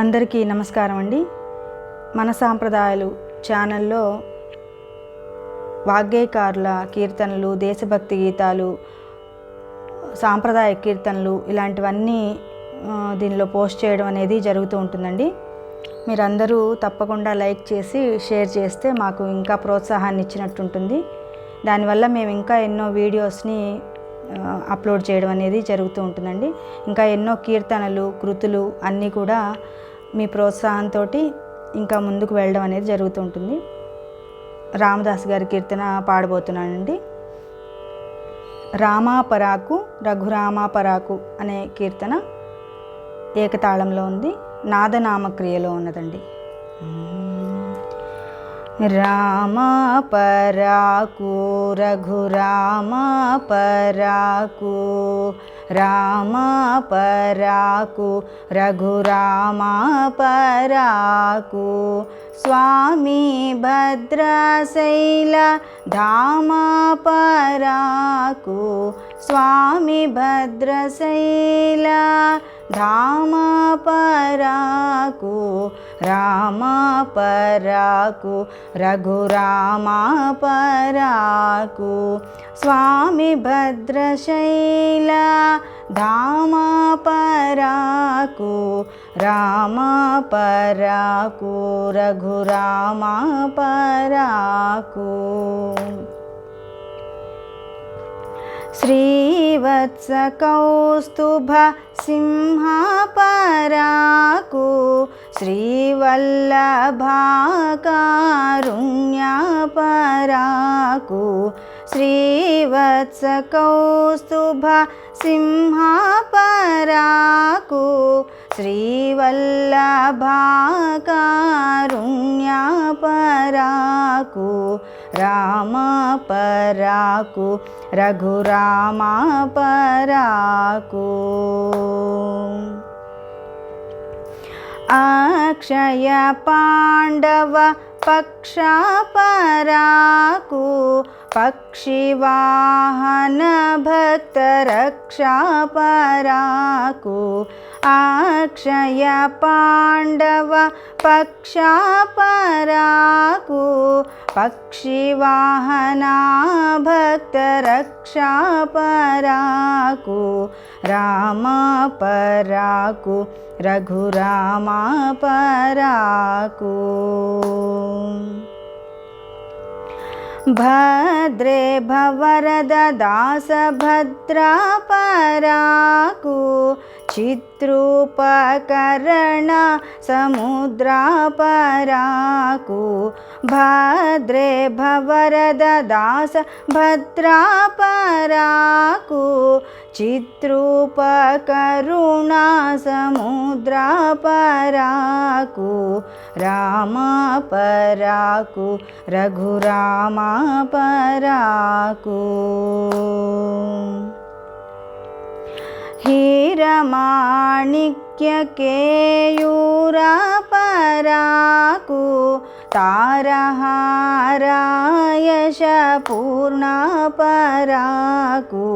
అందరికీ నమస్కారం అండి. మన సాంప్రదాయాలు ఛానల్లో వాగ్గేయకారుల కీర్తనలు దేశభక్తి గీతాలు సాంప్రదాయ కీర్తనలు ఇలాంటివన్నీ దీనిలో పోస్ట్ చేయడం అనేది జరుగుతూ ఉంటుందండి. మీరందరూ తప్పకుండా లైక్ చేసి షేర్ చేస్తే మాకు ఇంకా ప్రోత్సాహాన్ని ఇచ్చినట్టు ఉంటుంది దానివల్ల మేము ఇంకా ఎన్నో వీడియోస్ని అప్లోడ్ చేయడం అనేది జరుగుతూ ఉంటుందండి. ఇంకా ఎన్నో కీర్తనలు కృతులు అన్నీ కూడా మీ ప్రోత్సాహంతో ఇంకా ముందుకు వెళ్ళడం అనేది జరుగుతూ ఉంటుంది. రామదాస్ గారి కీర్తన పాడబోతున్నానండి. రామాపరాకు రఘురామాపరాకు అనే కీర్తన ఏకతాళంలో ఉంది. నాదనామక్రియలో ఉన్నదండి. कु रघु राम पराकु राम पराकु रघु पराकु स्वामी भद्रशैल धम पराकु స్వామి భద్రశైల ధామ పరాకు పరాకు రామ పరాకు రఘురామ పరాకు స్వామి భద్రశైల ధామ పరాకు రామ పరాకు రఘురామ పరాకు శ్రీవత్సకౌస్తుభ సింహపరాకు శ్రీవల్లభాకారుణ్యపరాకు శ్రీవత్సకౌస్తుభ సింహపరాకు శ్రీవల్లభాకారుణ్యపరాకు రామపరాకు रघुरामापराकु अक्षय पाण्डव पक्षापराकु पक्षिवाहन भक्तरक्षापराकु अक्षय पाण्डव पक्षापराकु पक्षिवाहना भक्तरक्षापराकु राम पराकु रघुरामा पराकु भद्रे भवरद पराकु चित्रूपकरण समुद्रापराकु भद्रे भवरददास भद्रापराकु चित्रूपकरुणा समुद्रापराकु रामपराकु रघुरामापराकु हीरमाणिक्यकेयूरापराकु तारहारायशपूर्णापराकु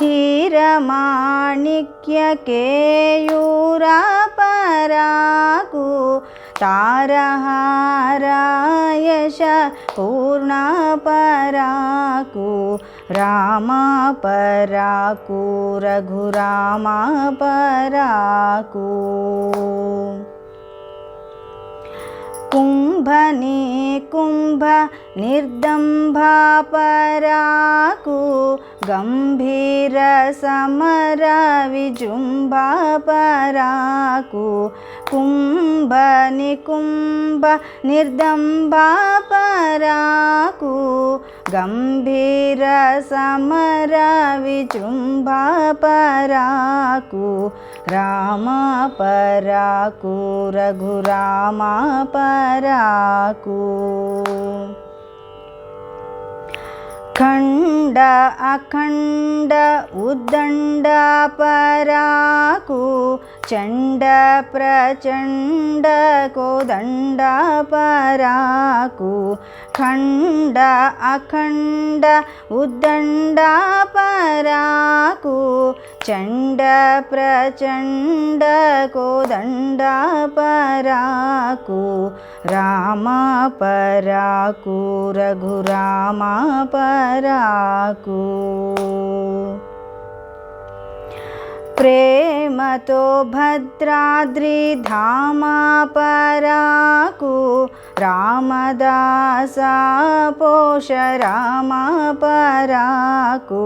हीरमाणिक्यकेयूरापराकु तारहारायश पूर्णापराकु रामापराकु रघुरामापराकु कुम्भने कुम्भ निर्दम्भापराकु गम्भीरसमरविजृम्भापराकु ಕುಂಭ ನಿಕುಂಭ ನಿರ್ದಂಬಾಪರಾಕು ಗಂಭೀರ ಸಮರ ವಿಜೃಂಭಾಪರಾಕು ರಾಮ ಪರಾಕು ರಘುರಾಮ ಪರಾಕು ఖండ అఖండ ఉద్దండ పరాకు చండ ప్రచండ కోదండ పరాకు ఖండ అఖండ ఉద్దండ పరాకు చండ ప్రచండ కోదండ राम परा कुरघुराम परा प्रेमतो भद्राद्रि धाम पराकु राम पोष राम पराकु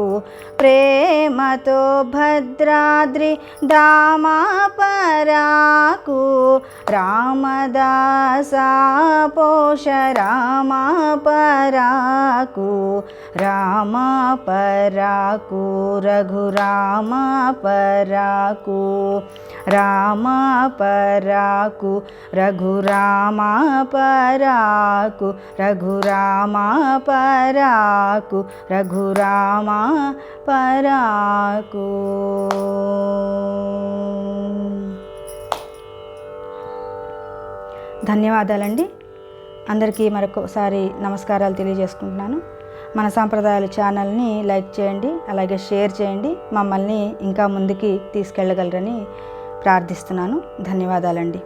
ప్రేమతో భద్రాద్రి దామాపరాకు పరాకు రామదాస పోష రామ రామాపరాకు రఘురామాపరాకు పరాకు రఘురామ పరాకు రామ పరాకు. ధన్యవాదాలండి. అందరికీ మరొకసారి నమస్కారాలు తెలియజేసుకుంటున్నాను. మన సాంప్రదాయాల ఛానల్ని లైక్ చేయండి అలాగే షేర్ చేయండి మమ్మల్ని ఇంకా ముందుకి తీసుకెళ్ళగలరని ప్రార్థిస్తున్నాను. ధన్యవాదాలండి.